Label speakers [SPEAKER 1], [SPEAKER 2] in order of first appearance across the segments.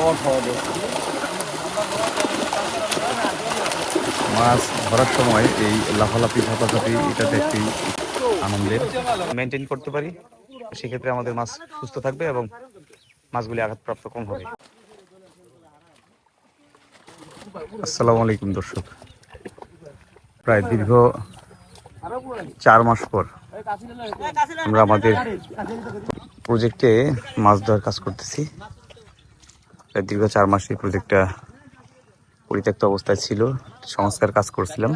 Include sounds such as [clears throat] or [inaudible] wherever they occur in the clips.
[SPEAKER 1] খাওয়া খাওয়া দেয়
[SPEAKER 2] মাছ ধরার সময় এই লাফালাফি, ঝাপাঝাপি, এটাতে একটি আনন্দের মেনটেন করতে পারি। সেক্ষেত্রে আমাদের মাছ সুস্থ থাকবে এবং মাছগুলি আঘাতপ্রাপ্ত কম হবে। আসসালামু আলাইকুম দর্শক। প্রায় দীর্ঘ চার মাস পর আমরা আমাদের প্রজেক্টে মাছ ধরার কাজ করতেছি। প্রায় দীর্ঘ চার মাস এই প্রজেক্টটা পরিত্যক্ত অবস্থায় ছিল, সংস্কার কাজ করছিলাম।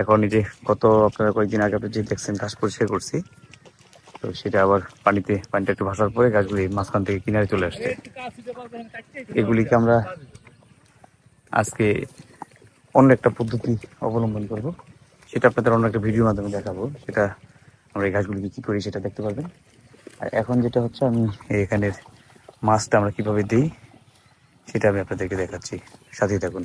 [SPEAKER 2] এখন এই যে গত আপনারা কয়েকদিন আগে আপনি যে দেখছেন ঘাস পরিষ্কার করছি, তো সেটা আবার পানিতে, পানিটা একটু ভাসার পরে গাছগুলি মাঝখান থেকে কিনারে চলে আসছে। এগুলিকে আমরা আজকে অন্য একটা পদ্ধতি অবলম্বন করব। সেটা আপনাদের অন্য একটা ভিডিওর মাধ্যমে দেখাবো। সেটা আমরা এই গাছগুলিকে কী করি সেটা দেখতে পারবেন। আর এখন যেটা হচ্ছে আমি এখানের মাছটা আমরা কীভাবে দিই সেটা আমি আপনাদেরকে দেখাচ্ছি। সাথেই থাকুন।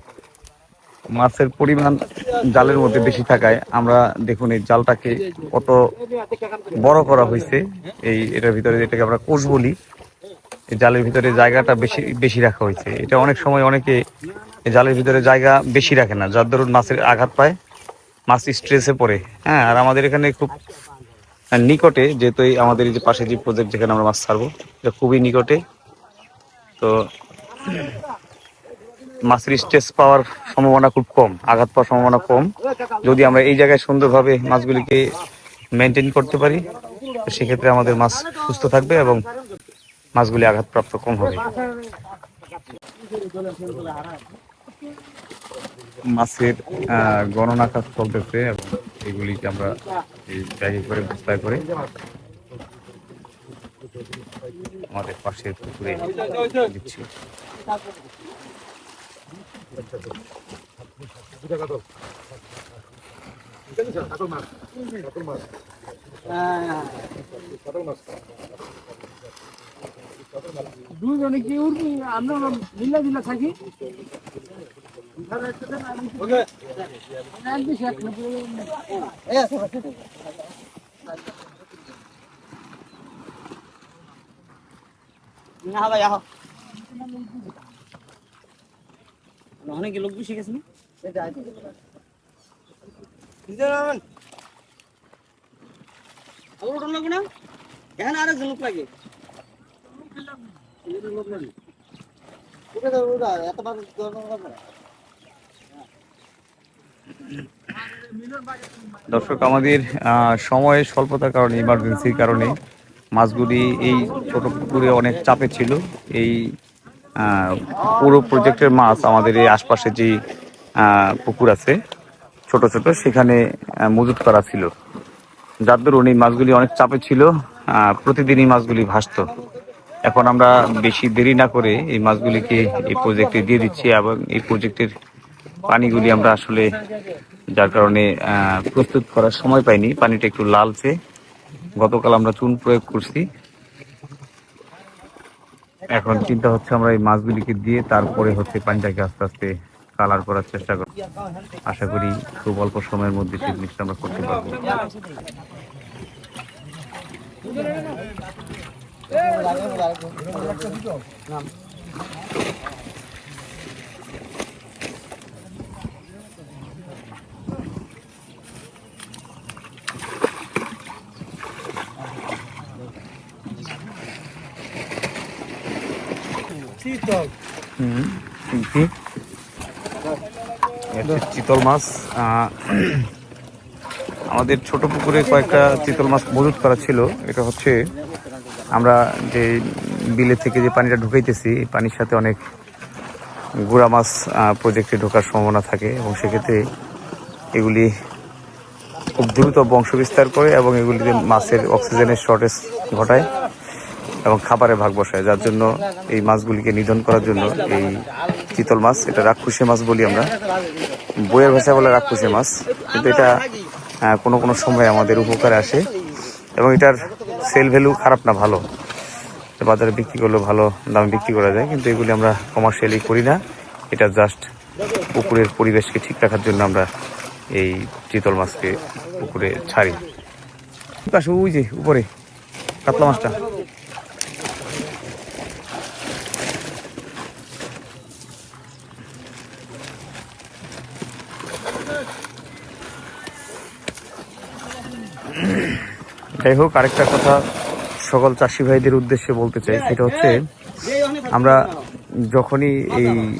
[SPEAKER 2] মাছের পরিমাণ জালের মধ্যে বেশি থাকায় আমরা দেখুন এই জালটাকে কত বড় করা হয়েছে। এই এটার ভিতরে যেটাকে আমরা কোষ বলি, এই জালের ভিতরে জায়গাটা বেশি বেশি রাখা হয়েছে। এটা অনেক সময় অনেকে জালের ভিতরে জায়গা বেশি রাখে না, যার দরুন মাছের আঘাত পায়, মাছ স্ট্রেসে পড়ে। হ্যাঁ আর আমাদের এখানে খুব নিকটে, যেহেতু আমাদের এই যে পাশে যে প্রজেক্ট যেখানে আমরা মাছ ছাড়বো, এটা খুবই নিকটে। তো মাছের স্ট্রেস পাওয়ার সম্ভাবনা খুব কম, আঘাত পাওয়ার সম্ভাবনা কম। যদি আমরা এই জায়গায় সুন্দরভাবে মাছগুলিকে মেনটেন করতে পারি সেক্ষেত্রে আমাদের মাছ সুস্থ থাকবে এবং মাছগুলি আঘাতপ্রাপ্ত কম হবে। মাছের গণনা কাজ চলতেছে এবং এগুলিকে আমরা ব্যাগে করে বস্তায় করে আমাদের পাশের পুকুরে দিচ্ছি।
[SPEAKER 3] দুজনে কি উঠবি আমরা মিল্লা দিল্লা থাকি। না ভাই আহ। অনেক লোক বেশি গেছে না? ওটা লাগবে না? এখানে আরেকজন লোক লাগে।
[SPEAKER 2] দর্শক আমাদের আহ, সময়ের স্বল্পতার কারণে ইমার্জেন্সির কারণে মাছগুলি এই ছোট পুকুরে অনেক চাপে ছিল। এই পুরো প্রজেক্টের মাছ আমাদের এই আশপাশে যে পুকুর আছে ছোট ছোট সেখানে মজুত করা ছিল। যার দরুন এই মাছগুলি অনেক চাপে ছিল আহ, প্রতিদিন এই মাছগুলি ভাসতো। এখন আমরা বেশি দেরি না করে এই মাছগুলিকে এই প্রজেক্টে দিয়ে দিচ্ছি এবং এই প্রজেক্টের পানিগুলি আমরা আসলে যার কারণে প্রস্তুত করার সময় পাইনি। পানিটা একটু লালচে। গতকাল আমরা চুন প্রয়োগ করছি। এখন চিন্তা হচ্ছে আমরা এই মাছগুলিকে দিয়ে তারপরে হচ্ছে পানিটাকে আস্তে আস্তে কালার করার চেষ্টা করব। আশা করি খুব অল্প সময়ের মধ্যে সেই জিনিসটা আমরা করতে পারব। এ চিতল মাছ আমাদের ছোট পুকুরে কয়েকটা চিতল মাছ মজুত করা ছিল। এটা হচ্ছে আমরা যে বিলে থেকে যে পানিটা ঢুকাইতেছি পানির সাথে অনেক গুড়া মাছ প্রজেক্টে ঢোকার সম্ভাবনা থাকে এবং সেক্ষেত্রে এগুলি খুব দ্রুত বংশ বিস্তার করে এবং এগুলিতে মাছের অক্সিজেনের শর্টেজ ঘটায়। এবং খাবারে ভাগ বসায়, যার জন্য এই মাছগুলিকে নিধন করার জন্য এই চিতল মাছ, এটা রাক্ষুসে মাছ বলি আমরা। বইয়ের ভাষায় বলে রাক্ষুসে মাছ, কিন্তু এটা কোনো কোনো সময় আমাদের উপকারে আসে। এবং এটার সেল ভ্যালু খারাপ না, ভালো। বাজারে বিক্রি করলে ভালো দামে বিক্রি করা যায়, কিন্তু এগুলি আমরা কমার্শিয়ালি করি না। এটা জাস্ট পুকুরের পরিবেশকে ঠিক রাখার জন্য আমরা এই চিতল মাছকে পুকুরে ছাড়ি। পাশে, ওই যে উপরে, কাতলা মাছটা। যাই হোক, আরেকটা কথা সকল চাষি ভাইদের উদ্দেশ্যে বলতে চাই, সেটা হচ্ছে আমরা যখনই এই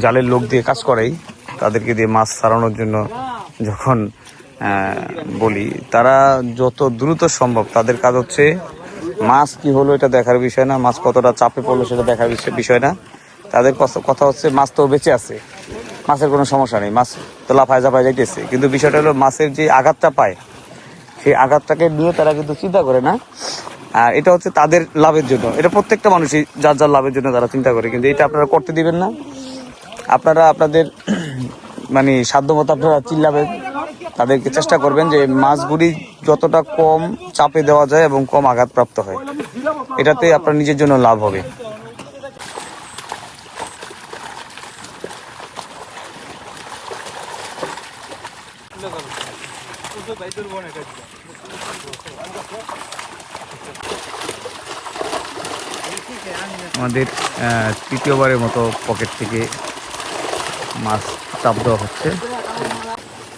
[SPEAKER 2] জালের লোক দিয়ে কাজ করাই, তাদেরকে দিয়ে মাছ সারানোর জন্য যখন বলি, তারা যত দ্রুত সম্ভব, তাদের কাজ হচ্ছে মাছ কি হলো এটা দেখার বিষয় না, মাছ কতটা চাপে পড়ল সেটা দেখার বিষয়- না। তাদের কথা হচ্ছে মাছ তো বেঁচে আছে, মাছের কোনো সমস্যা নেই, মাছ তো লাফায় জাফায় যাইতেছে। কিন্তু বিষয়টা হলো মাছের যে আঘাতটা পায়, সেই আঘাতটাকে নিয়ে তারা কিন্তু চিন্তা করে না। আর এটা হচ্ছে তাদের লাভের জন্য। এটা প্রত্যেকটা মানুষই যার যার লাভের জন্য তারা চিন্তা করে। কিন্তু এটা আপনারা করতে দিবেন না। আপনারা আপনাদের [clears throat] মানে সাধ্যমতো আপনারা চিল্লাবেন। তাদেরকে চেষ্টা করবেন যে মাছগুলি যতটা কম চাপে দেওয়া যায় এবং কম আঘাতপ্রাপ্ত হয়। এটাতে আপনার নিজের জন্য লাভ হবে। আমাদের তৃতীয়বারের মতো পকেট থেকে মাছ চাপ দেওয়া হচ্ছে।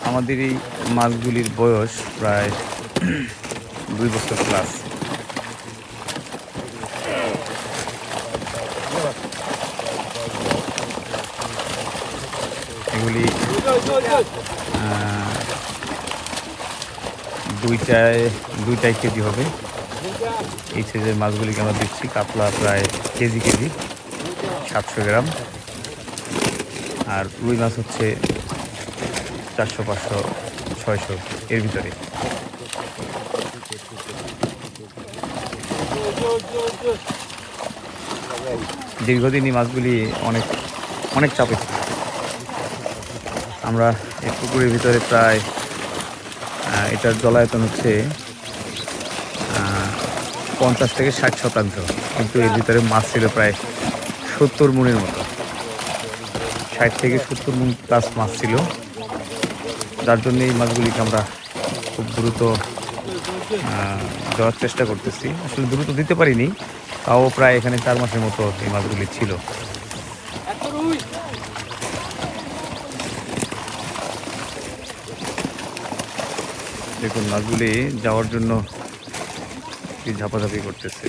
[SPEAKER 2] আমাদের এই মাছগুলির বয়স প্রায় দুই বছর প্লাস এগুলি দুইটায় দুইটাই কেজি হবে। এই সাইজের মাছগুলিকে আমরা দিচ্ছি কাতলা প্রায় কেজি কেজি, সাতশো গ্রাম আর রুই মাছ হচ্ছে চারশো, পাঁচশো, ছয়শো এর ভিতরে দীর্ঘদিন এই মাছগুলি অনেক অনেক চাপে। আমরা এই পুকুরের ভিতরে প্রায় এটার জলায়তন হচ্ছে পঞ্চাশ থেকে ষাট শতাংশ। কিন্তু এর ভিতরে মাছ ছিল প্রায় সত্তর মুনের মতো। ষাট থেকে সত্তর মন প্লাস মাছ ছিল। যার জন্য এই মাছগুলিকে আমরা খুব দ্রুত দেওয়ার চেষ্টা করতেছি। আসলে দ্রুত দিতে পারিনি, তাও প্রায় এখানে চার মাসের মতো এই মাছগুলি ছিল। দেখুন, মাছগুলি যাওয়ার জন্য ঝাপাঝাপি করতেছে।